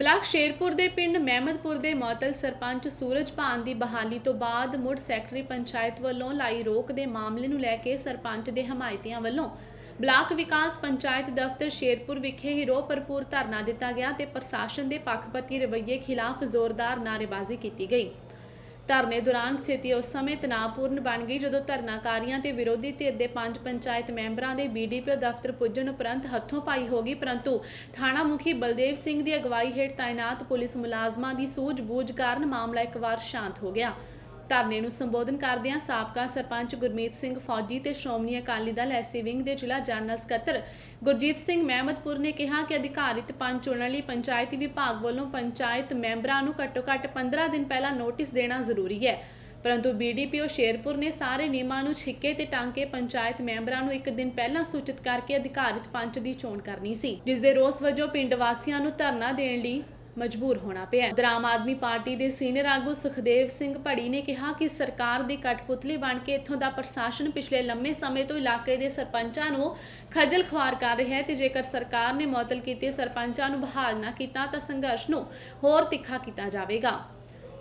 Block Sherpur ਦੇ ਪਿੰਡ ਮਹਿਮਦਪੁਰ ਦੇ ਮੌਤਲ ਸਰਪੰਚ ਸੂਰਜ ਭਾਨ ਦੀ ਬਹਾਲੀ ਤੋਂ ਬਾਅਦ ਮੁੜ ਸੈਕਟਰੀ ਪੰਚਾਇਤ ਵੱਲੋਂ ਲਾਈ ਰੋਕ ਦੇ ਮਾਮਲੇ ਨੂੰ ਲੈ ਕੇ ਸਰਪੰਚ ਦੇ ਹਮਾਇਤੀਆਂ ਵੱਲੋਂ ਬਲਾਕ ਵਿਕਾਸ ਪੰਚਾਇਤ ਦਫ਼ਤਰ ਸ਼ੇਰਪੁਰ ਵਿਖੇ ਹੀ ਰੋਹ ਭਰਪੂਰ ਧਰਨਾ ਦਿੱਤਾ ਗਿਆ ਤੇ ਪ੍ਰਸ਼ਾਸਨ ਦੇ ਪੱਖਪਾਤੀ ਰਵੱਈਏ ਖਿਲਾਫ ਜ਼ੋਰਦਾਰ ਨਾਅਰੇਬਾਜ਼ੀ ਕੀਤੀ ਗਈ। ਧਰਨੇ ਦੌਰਾਨ ਸਥਿਤੀ ਉਸ ਸਮੇਂ ਤਣਾਅਪੂਰਨ ਬਣ ਗਈ ਜਦੋਂ ਧਰਨਾਕਾਰੀਆਂ ਤੇ ਵਿਰੋਧੀ ਧਿਰ ਦੇ ਪੰਜ ਪੰਚਾਇਤ ਮੈਂਬਰਾਂ ਦੇ ਬੀਡੀਪੀਓ ਦਫ਼ਤਰ ਪੁੱਜਣ ਉਪਰੰਤ ਹੱਥੋਂ ਪਾਈ ਹੋ ਗਈ। ਪਰੰਤੂ ਥਾਣਾ ਮੁਖੀ ਬਲਦੇਵ ਸਿੰਘ ਦੀ ਅਗਵਾਈ ਹੇਠ ਤਾਇਨਾਤ ਪੁਲਿਸ ਮੁਲਾਜ਼ਮਾਂ ਦੀ ਸੂਝ-ਬੂਝ ਕਾਰਨ ਮਾਮਲਾ ਇੱਕ ਵਾਰ ਸ਼ਾਂਤ ਹੋ ਗਿਆ। ਧਰਨੇ ਨੂੰ ਸੰਬੋਧਨ ਕਰਦਿਆਂ ਸਾਬਕਾ ਸਰਪੰਚ ਗੁਰਮੀਤ ਸਿੰਘ ਫੌਜੀ ਤੇ ਸ਼੍ਰੋਮਣੀ ਅਕਾਲੀ ਦਲ ਐਸਸੀ ਵਿੰਗ ਦੇ ਜ਼ਿਲ੍ਹਾ ਜਨਰਲ ਸਕੱਤਰ ਗੁਰਜੀਤ ਸਿੰਘ ਮਹਿਮਦਪੁਰ ਨੇ ਕਿਹਾ ਕਿ ਅਧਿਕਾਰਿਤ ਪੰਚ ਚੁਣਨ ਲਈ ਪੰਚਾਇਤੀ ਵਿਭਾਗ ਵੱਲੋਂ ਪੰਚਾਇਤ ਮੈਂਬਰਾਂ ਨੂੰ ਘੱਟੋ-ਘੱਟ 15 ਦਿਨ ਪਹਿਲਾਂ ਨੋਟਿਸ ਦੇਣਾ ਜ਼ਰੂਰੀ ਹੈ। ਪਰੰਤੂ ਬੀਡੀਪੀਓ ਸ਼ੇਰਪੁਰ ਨੇ ਸਾਰੇ ਨਿਯਮਾਂ ਨੂੰ ਛਿੱਕੇ ਤੇ ਟੰਗ ਕੇ ਪੰਚਾਇਤ ਮੈਂਬਰਾਂ ਨੂੰ ਇੱਕ ਦਿਨ ਪਹਿਲਾਂ ਸੂਚਿਤ ਕਰਕੇ ਅਧਿਕਾਰਿਤ ਪੰਚ ਦੀ ਚੋਣ ਕਰਨੀ ਸੀ, ਜਿਸ ਦੇ ਰੋਸ ਵਜੋਂ ਪਿੰਡ ਵਾਸੀਆਂ ਨੂੰ ਧਰਨਾ ਦੇਣ ਲਈ ਮਜਬੂਰ ਹੋਣਾ ਪਿਆ ਹੈ। ਆਦਮੀ ਪਾਰਟੀ ਦੇ ਸੀਨੀਅਰ ਆਗੂ ਸੁਖਦੇਵ ਸਿੰਘ ਭੜੀ ਨੇ ਕਿਹਾ ਕਿ ਸਰਕਾਰ ਦੀ ਕਠਪੁਤਲੀ ਬਣ ਕੇ ਇੱਥੋਂ ਦਾ ਪ੍ਰਸ਼ਾਸਨ ਪਿਛਲੇ ਲੰਮੇ ਸਮੇਂ ਤੋਂ ਇਲਾਕੇ ਦੇ ਸਰਪੰਚਾਂ ਨੂੰ ਖੱਜਲ ਖੁਆਰ ਕਰ ਰਿਹਾ ਹੈ ਤੇ ਜੇਕਰ ਸਰਕਾਰ ਨੇ ਮੁਅੱਤਲ ਕੀਤੇ, ਸਰਪੰਚਾਂ ਨੂੰ ਬਹਾਲ ਨਾ ਕੀਤਾ ਤਾਂ ਸੰਘਰਸ਼ ਨੂੰ ਹੋਰ ਤਿੱਖਾ ਕੀਤਾ ਜਾਵੇਗਾ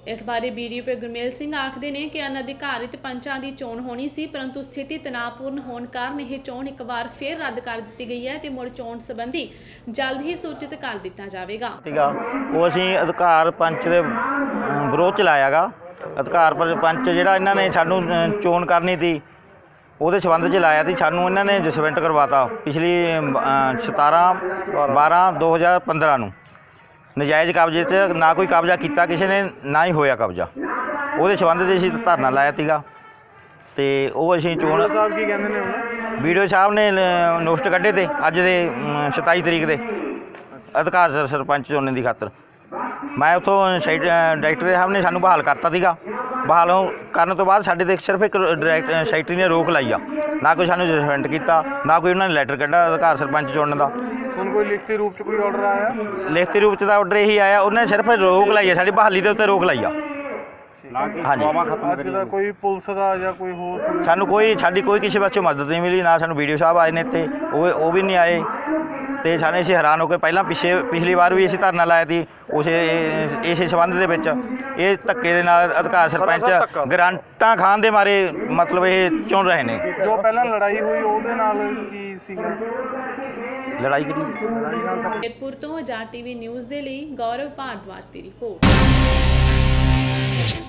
ਇਸ ਬਾਰੇ ਬੀਡੀਪੀ ਗੁਰਮੇਲ ਸਿੰਘ ਆਖਦੇ ਨੇ ਕਿ ਅਨਧਿਕਾਰਿਤ ਪੰਚਾਂ ਦੀ ਚੋਣ ਹੋਣੀ ਸੀ ਪਰੰਤੂ ਸਥਿਤੀ ਤਣਾਅਪੂਰਨ ਹੋਣ ਕਾਰਨ ਇਹ ਚੋਣ ਇੱਕ ਵਾਰ ਫੇਰ ਰੱਦ ਕਰ ਦਿੱਤੀ ਗਈ ਹੈ ਤੇ ਮੁੜ ਚੋਣ ਸੰਬੰਧੀ ਜਲਦ ਹੀ ਸੂਚਿਤ ਕਰ ਦਿੱਤਾ ਜਾਵੇਗਾ। ਸੀਗਾ। ਉਹ ਅਸੀਂ ਅਧਿਕਾਰ ਪੰਚ ਦੇ ਵਿਰੋਧ ਚ ਲਾਇਆਗਾ ਅਧਿਕਾਰ ਪੰਚ ਜਿਹੜਾ ਇਹਨਾਂ ਨੇ ਸਾਨੂੰ ਚੋਣ ਕਰਨੀ ਸੀ ਉਹਦੇ ਸੰਬੰਧ ਚ ਲਾਇਆ ਸੀ। ਸਾਨੂੰ ਇਹਨਾਂ ਨੇ ਜਸਵੈਂਟ ਕਰਵਾਤਾ ਪਿਛਲੀ ਅ, 17 12 2015 ਨੂੰ। ਨਜਾਇਜ਼ ਕਬਜ਼ੇ ਤੇ ਨਾ ਕੋਈ ਕਬਜ਼ਾ ਕੀਤਾ ਕਿਸੇ ਨੇ ਨਾ ਹੀ ਹੋਇਆ ਕਬਜ਼ਾ। ਉਹਦੇ ਸੰਬੰਧ ਦੇ ਅਸੀਂ ਧਰਨਾ ਲਾਇਆ ਸੀਗਾ। ਤੇ ਉਹ ਅਸੀਂ ਚੋਣ ਸਾਹਿਬ ਕੀ ਕਹਿੰਦੇ ਨੇ ਹੁਣ? ਵੀਡੀਓ ਸਾਹਿਬ ਨੇ ਨੋਟਿਸ ਕੱਢੇ ਤੇ ਅੱਜ ਦੇ ਅਮ, 27 ਤਰੀਕ ਦੇ। ਅਧਿਕਾਰ ਸਰ- ਸਰਪੰਚ ਚੁਣਨ ਦੀ ਖਾਤਰ। ਮੈਂ ਉਥੋਂ ਡਾਇਰੈਕਟਰ ਸਾਹਿਬ ਨੇ ਸਾਨੂੰ ਬਹਾਲ ਕਰਤਾ ਸੀਗਾ। ਬਹਾਲ ਕਰਨ ਤੋਂ ਬਾਅਦ ਸਾਡੇ ਤੇ ਸਿਰਫ ਇੱਕ ਡਾਇਰੈਕਟ ਸੈਕਟਰੀ ਨੇ ਰੋਕ ਲਾਈ ਆ। ਨਾ ਕੋਈ ਸਾਨੂੰ ਜਸਪੈਂਡ ਕੀਤਾ ਨਾ ਕੋਈ ਉਹਨਾਂ ਨੇ ਲੈਟਰ ਕੱਢਾ ਅਧਿਕਾਰ ਸਰਪੰਚ ਚੁਣਨ ਦਾ। ਹੁਣ ਕੋਈ ਲਿਖਤੀ ਰੂਪ ਚ ਕੋਈ ਆਰਡਰ ਆਇਆ? ਲਿਖਤੀ ਰੂਪ ਚ ਦਾ ਆਰਡਰ ਇਹੀ ਆਇਆ ਉਹਨਾਂ ਸਿਰਫ ਰੋਕ ਲਾਈ ਆ ਸਾਡੀ ਬਹਾਲੀ ਦੇ ਉੱਤੇ ਰੋਕ ਲਾਈ ਆ। ਹਾਂਜੀ। ਅੱਜ ਦਾ ਕੋਈ ਪੁਲਿਸ ਦਾ ਜਾਂ ਕੋਈ ਹੋਰ ਸਾਨੂੰ ਕੋਈ ਸਾਡੀ ਕੋਈ ਕਿਸੇ ਪਾਸੋਂ ਮਦਦ ਨਹੀਂ ਮਿਲੀ ਨਾ ਸਾਨੂੰ ਵੀਡੀਓ ਸਾਹਿਬ ਆਏ ਨੇ ਇੱਥੇ ਉਹ ਉਹ ਵੀ ਨਹੀਂ ਆਏ। ਤੇ ਸਾਨੂੰ ਅਸੀਂ ਹੈਰਾਨ ਹੋ ਕੇ ਪਹਿਲਾਂ ਪਿਛੇ ਪਿਛਲੀ ਵਾਰ ਵੀ ਅਸੀਂ ਧਰਨਾ ਲਾਇਆ ਸੀ ਉਸੇ ਇਸੇ ਸੰਬੰਧ ਦੇ ਵਿੱਚ। ਇਹ ਧੱਕੇ ਦੇ ਨਾਲ ਅਧਿਕਾਰ ਸਰਪੰਚ ਗਰੰਟਾਂ ਖਾਨ ਦੇ ਮਾਰੇ ਮਤਲਬ ਇਹ ਚੁਣ ਰਹੇ ਨੇ। ਜੋ ਪਹਿਲਾਂ ਲੜਾਈ ਹੋਈ ਉਹਦੇ ਨਾਲ ਕੀ ਸੀਗਾ? ਲੜਾਈ ਤਾਂ ਸ਼ੇਰਪੁਰ ਤੋਂ ਆਜ਼ਾਦ ਟੀਵੀ ਨਿਊਜ਼ ਦੇ ਲਈ ਗੌਰਵ ਭਾਰਦਵਾਜ ਦੀ ਰਿਪੋਰਟ।